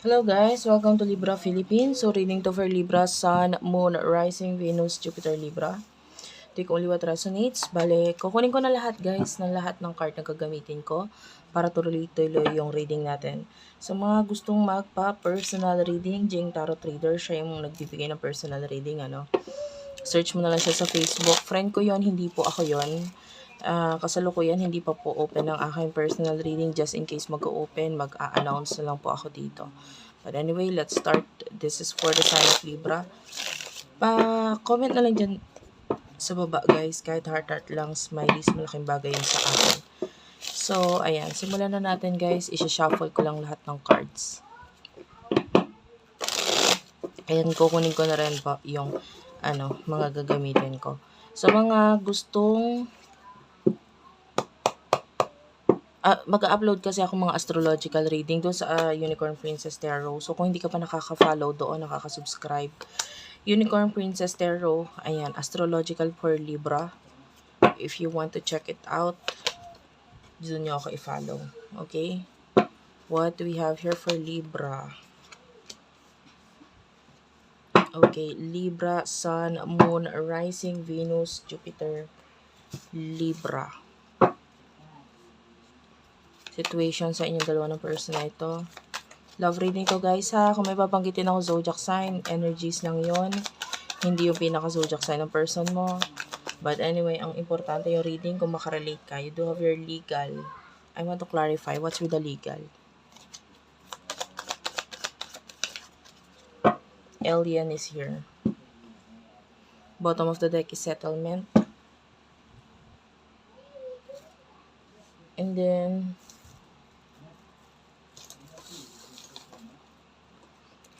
Hello guys, welcome to Libra Philippines. So reading to for Libra, Sun, Moon, Rising, Venus, Jupiter, Libra. Take only what resonates. Bale, kukunin ko na lahat guys, ng lahat ng card na gagamitin ko para tuloy-tuloy yung reading natin. Sa mga gustong magpa-personal reading, Jing Tarot Trader, siya yung nagbibigay ng personal reading, ano. Search mo na lang siya sa Facebook. Friend ko yon hindi po ako yon uh, kasalukuyan hindi pa po open ang aking personal reading just in case mag-open, mag-a-announce na lang po ako dito. But anyway, let's start. This is for the sign of Libra. Pa-comment na lang dyan sa baba guys, kahit heart-heart lang, smileys, malaking bagay yun sa akin. So, ayan, simulan na natin guys. Isha-shuffle ko lang lahat ng cards. Ayan, kukunin ko na rin po yung ano, mga gagamitin ko. Sa mga gustong uh, mag-upload kasi ako mga astrological reading doon sa uh, Unicorn Princess Tarot. So, kung hindi ka pa nakaka-follow doon, nakaka-subscribe, Unicorn Princess Tarot, ayan, astrological for Libra. If you want to check it out, doon nyo ako i-follow. Okay? What we have here for Libra? Okay, Libra, Sun, Moon, Rising, Venus, Jupiter, Libra situation sa inyong dalawa ng person na ito. Love reading ko guys ha. Kung may babanggitin ako zodiac sign, energies lang yon Hindi yung pinaka-zodiac sign ng person mo. But anyway, ang importante yung reading kung makarelate ka. You do have your legal. I want to clarify what's with the legal. Alien is here. Bottom of the deck is settlement. And then,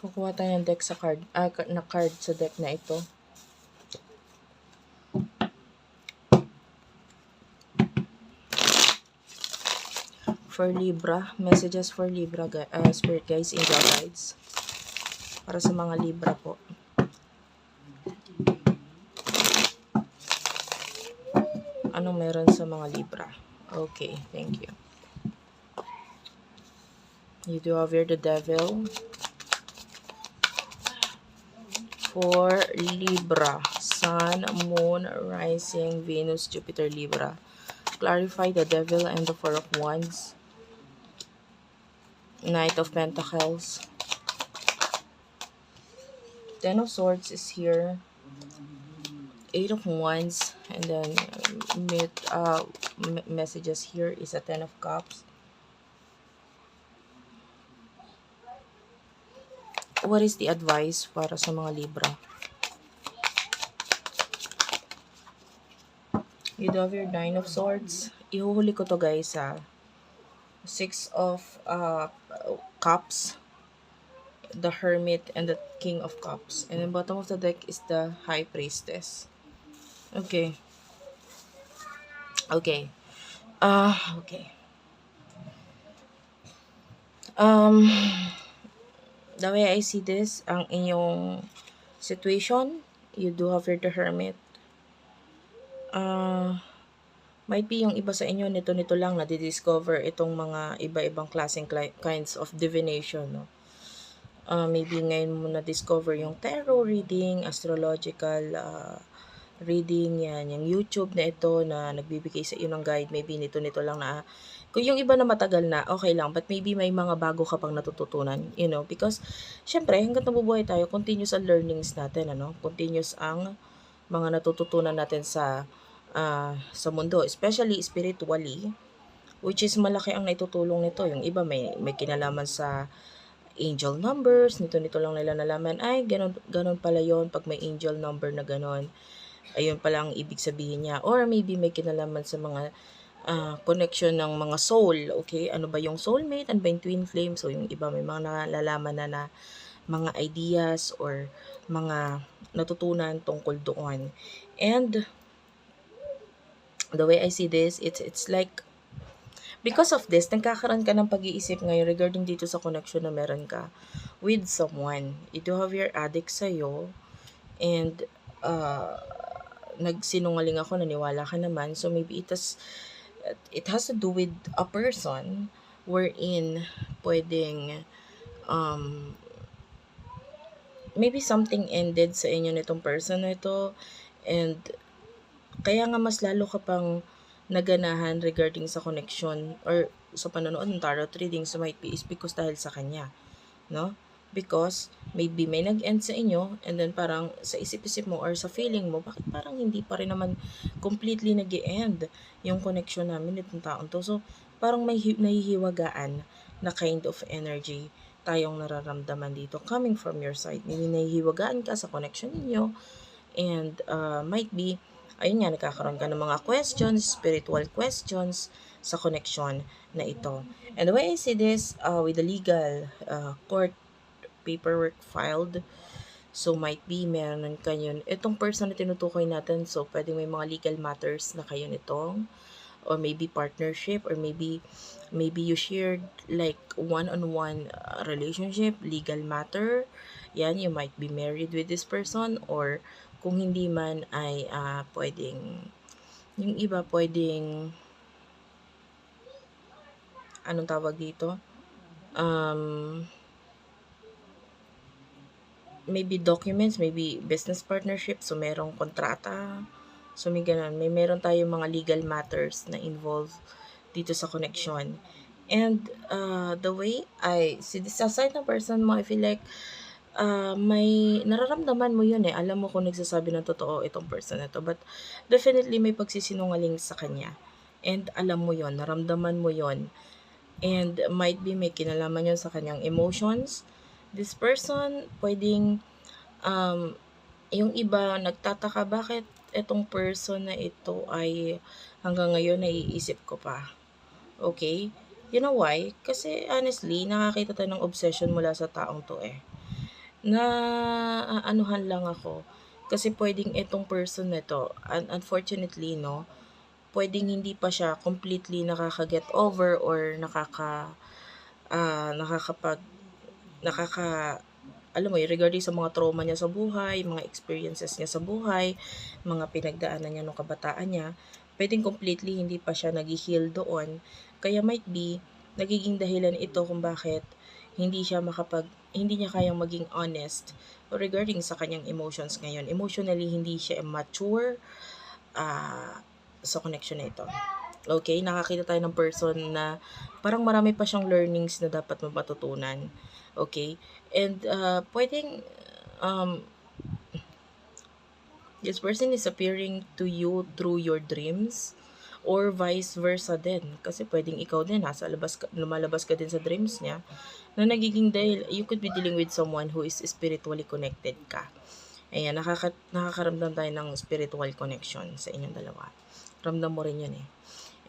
Kukuha tayo ng deck sa card, ah, na card sa deck na ito. For Libra, messages for Libra, uh, Spirit Guys, Angel Guides. Para sa mga Libra po. Anong meron sa mga Libra? Okay, thank you. You do have here the Devil. For Libra. Sun, Moon, Rising, Venus, Jupiter, Libra. Clarify the Devil and the Four of Wands. Knight of Pentacles. Ten of Swords is here. Eight of Wands. And then uh, messages here is a Ten of Cups. What is the advice para sa mga Libra? You do have your Nine of Swords. Ihuhuli ko to guys sa Six of uh, Cups, the Hermit, and the King of Cups. And then bottom of the deck is the High Priestess. Okay. Okay. Ah, uh, okay. Um, the way I see this, ang inyong situation, you do have here the hermit. Uh, might be yung iba sa inyo nito-nito lang na discover itong mga iba-ibang klaseng kinds of divination, no? Uh, maybe ngayon mo na-discover yung tarot reading, astrological uh, reading, yan, yung YouTube na ito na nagbibigay sa iyo ng guide, maybe nito-nito lang na kung yung iba na matagal na, okay lang. But maybe may mga bago ka pang natututunan, you know. Because, syempre, hanggat nabubuhay tayo, continuous ang learnings natin, ano. Continuous ang mga natututunan natin sa uh, sa mundo. Especially spiritually, which is malaki ang naitutulong nito. Yung iba may, may kinalaman sa angel numbers, nito-nito lang nila nalaman, ay, ganun, ganun pala yon pag may angel number na ganun. Ayun pala ang ibig sabihin niya. Or maybe may kinalaman sa mga uh, connection ng mga soul. Okay, ano ba yung soulmate? Ano ba yung twin flame? So, yung iba may mga nalalaman na na mga ideas or mga natutunan tungkol doon. And the way I see this, it's it's like because of this, nagkakaroon ka ng pag-iisip ngayon regarding dito sa connection na meron ka with someone. Ito have your addict sa'yo and uh, nagsinungaling ako, naniwala ka naman. So maybe it has it has to do with a person wherein pwedeng um, maybe something ended sa inyo nitong person na ito and kaya nga mas lalo ka pang naganahan regarding sa connection or sa panonood ng tarot reading so might be is because dahil sa kanya no because maybe may nag-end sa inyo and then parang sa isip-isip mo or sa feeling mo bakit parang hindi pa rin naman completely nag end yung connection namin nitong taon to so parang may hi- nahihiwagaan na kind of energy tayong nararamdaman dito coming from your side. Maybe nahihiwagaan ka sa connection ninyo and uh, might be, ayun nga, nagkakaroon ka ng mga questions, spiritual questions sa connection na ito. And the way I see this, uh, with the legal uh, court paperwork filed, so might be meron kayo, itong person na tinutukoy natin, so pwedeng may mga legal matters na kayo nitong or maybe partnership or maybe maybe you shared like one-on-one uh, relationship legal matter. Yan you might be married with this person or kung hindi man ay uh, pwedeng yung iba pwedeng anong tawag dito? Um maybe documents maybe business partnership so merong kontrata So, may ganun. May meron tayong mga legal matters na involved dito sa connection. And uh, the way I see this aside ng person mo, I feel like uh, may nararamdaman mo yun eh. Alam mo kung nagsasabi ng totoo itong person na to. But definitely may pagsisinungaling sa kanya. And alam mo yon naramdaman mo yon And might be may kinalaman yun sa kanyang emotions. This person, pwedeng um, yung iba nagtataka bakit itong person na ito ay hanggang ngayon naiisip ko pa. Okay? You know why? Kasi honestly, nakakita tayo ng obsession mula sa taong to eh. Na anuhan lang ako. Kasi pwedeng itong person na to, un- unfortunately, no, pwedeng hindi pa siya completely nakaka-get over or nakaka uh, nakakapag nakaka alam mo regarding sa mga trauma niya sa buhay, mga experiences niya sa buhay, mga pinagdaanan niya nung kabataan niya, pwedeng completely hindi pa siya nag-heal doon. Kaya might be, nagiging dahilan ito kung bakit hindi siya makapag, hindi niya kayang maging honest regarding sa kanyang emotions ngayon. Emotionally, hindi siya mature uh, sa connection na ito. Okay, nakakita tayo ng person na parang marami pa siyang learnings na dapat mapatutunan. Okay? And uh, pwedeng um, this person is appearing to you through your dreams or vice versa din. Kasi pwedeng ikaw din, nasa labas ka, lumalabas ka din sa dreams niya, na nagiging dahil, you could be dealing with someone who is spiritually connected ka. Ayan, nakaka, nakakaramdam tayo ng spiritual connection sa inyong dalawa. Ramdam mo rin yun eh.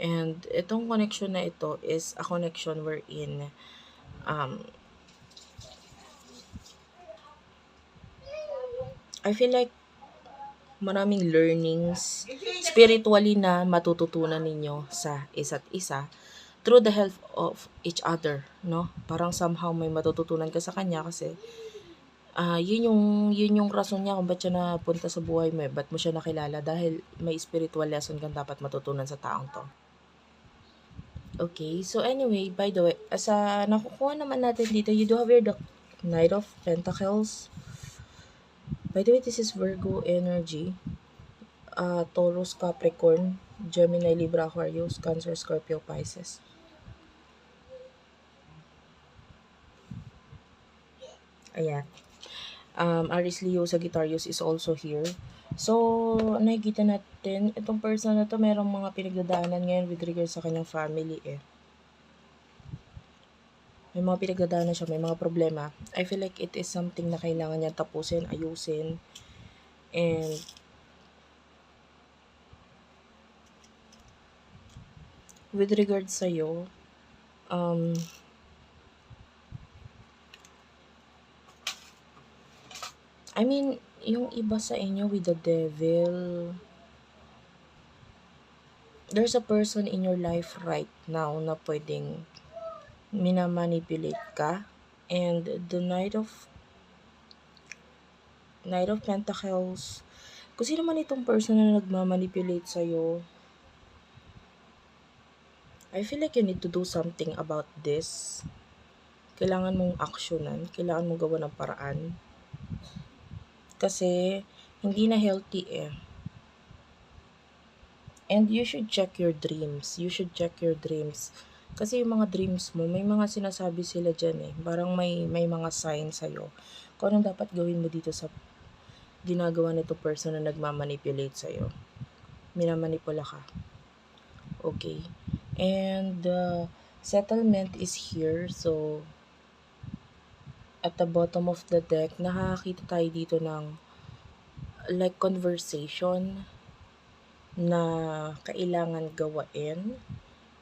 And itong connection na ito is a connection wherein um, I feel like maraming learnings spiritually na matututunan ninyo sa isa't isa through the help of each other, no? Parang somehow may matututunan ka sa kanya kasi uh, yun yung yun yung rason niya kung ba't siya napunta sa buhay mo, eh. mo siya nakilala dahil may spiritual lesson kang dapat matutunan sa taong to. Okay, so anyway, by the way, sa nakukuha naman natin dito, you do have your Knight of Pentacles, By the way, this is Virgo energy. Uh, Taurus, Capricorn, Gemini, Libra, Aquarius, Cancer, Scorpio, Pisces. Ayan. Um, Aries, Leo, Sagittarius is also here. So, nakikita natin, itong person na to, merong mga pinagdadaanan ngayon with regards sa kanyang family eh may mga pinagdadaanan siya, may mga problema, I feel like it is something na kailangan niya tapusin, ayusin, and with regard sa iyo, um, I mean, yung iba sa inyo with the devil, there's a person in your life right now na pwedeng minamanipulate ka. And the Knight of Knight of Pentacles, kung sino man itong person na nagmamanipulate sa'yo, I feel like you need to do something about this. kailangan mong aksyonan, kailangan mong gawa ng paraan. Kasi, hindi na healthy eh. And you should check your dreams. You should check your dreams. Kasi yung mga dreams mo, may mga sinasabi sila dyan eh. Parang may, may mga sign sa'yo. Kung anong dapat gawin mo dito sa ginagawa nito person na nagmamanipulate sa'yo. Minamanipula ka. Okay. And uh, settlement is here. So, at the bottom of the deck, nakakita tayo dito ng like conversation na kailangan gawain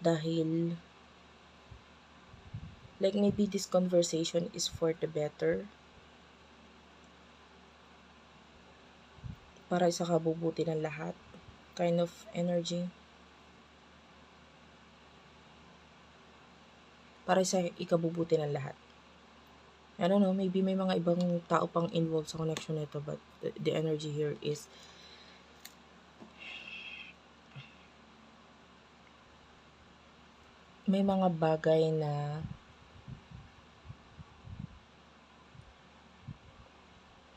dahil like maybe this conversation is for the better. Para sa kabubuti ng lahat. Kind of energy. Para sa ikabubuti ng lahat. I don't know, maybe may mga ibang tao pang involved sa connection nito but the, the energy here is may mga bagay na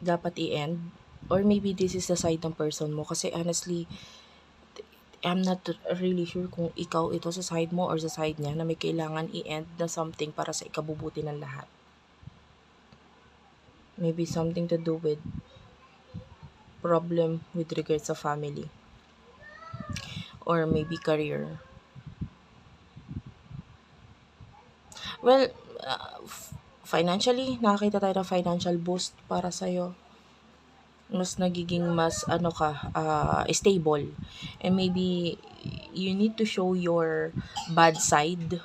dapat i-end or maybe this is the side ng person mo kasi honestly I'm not really sure kung ikaw ito sa side mo or sa side niya na may kailangan i-end na something para sa ikabubuti ng lahat. Maybe something to do with problem with regards sa family or maybe career. Well, uh, financially, nakakita tayo ng financial boost para sa'yo. Mas nagiging mas, ano ka, uh, stable. And maybe, you need to show your bad side.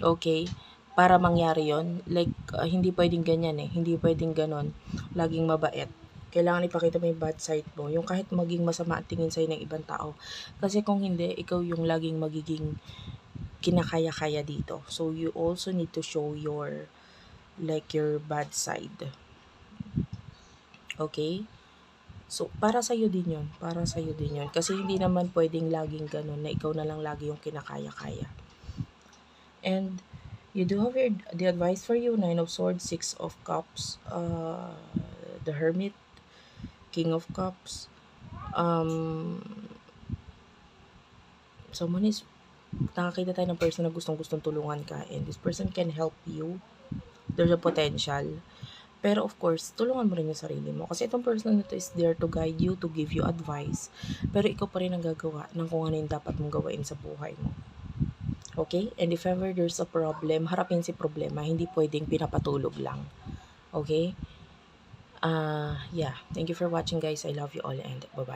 Okay? Para mangyari yon Like, uh, hindi pwedeng ganyan eh. Hindi pwedeng ganon. Laging mabait. Kailangan ipakita mo yung bad side mo. Yung kahit maging masama ang tingin sa'yo ng ibang tao. Kasi kung hindi, ikaw yung laging magiging kinakaya-kaya dito. So, you also need to show your, like, your bad side. Okay? So, para sa'yo din yun. Para sa'yo din yun. Kasi hindi naman pwedeng laging ganun na ikaw na lang lagi yung kinakaya-kaya. And, you do have your, the advice for you, Nine of Swords, Six of Cups, uh, the Hermit, King of Cups, um, someone is nakakita tayo ng person na gustong gustong tulungan ka and this person can help you there's a potential pero of course, tulungan mo rin yung sarili mo. Kasi itong person na to is there to guide you, to give you advice. Pero ikaw pa rin ang gagawa ng kung ano yung dapat mong gawain sa buhay mo. Okay? And if ever there's a problem, harapin si problema. Hindi pwedeng pinapatulog lang. Okay? Uh, yeah. Thank you for watching guys. I love you all and bye-bye.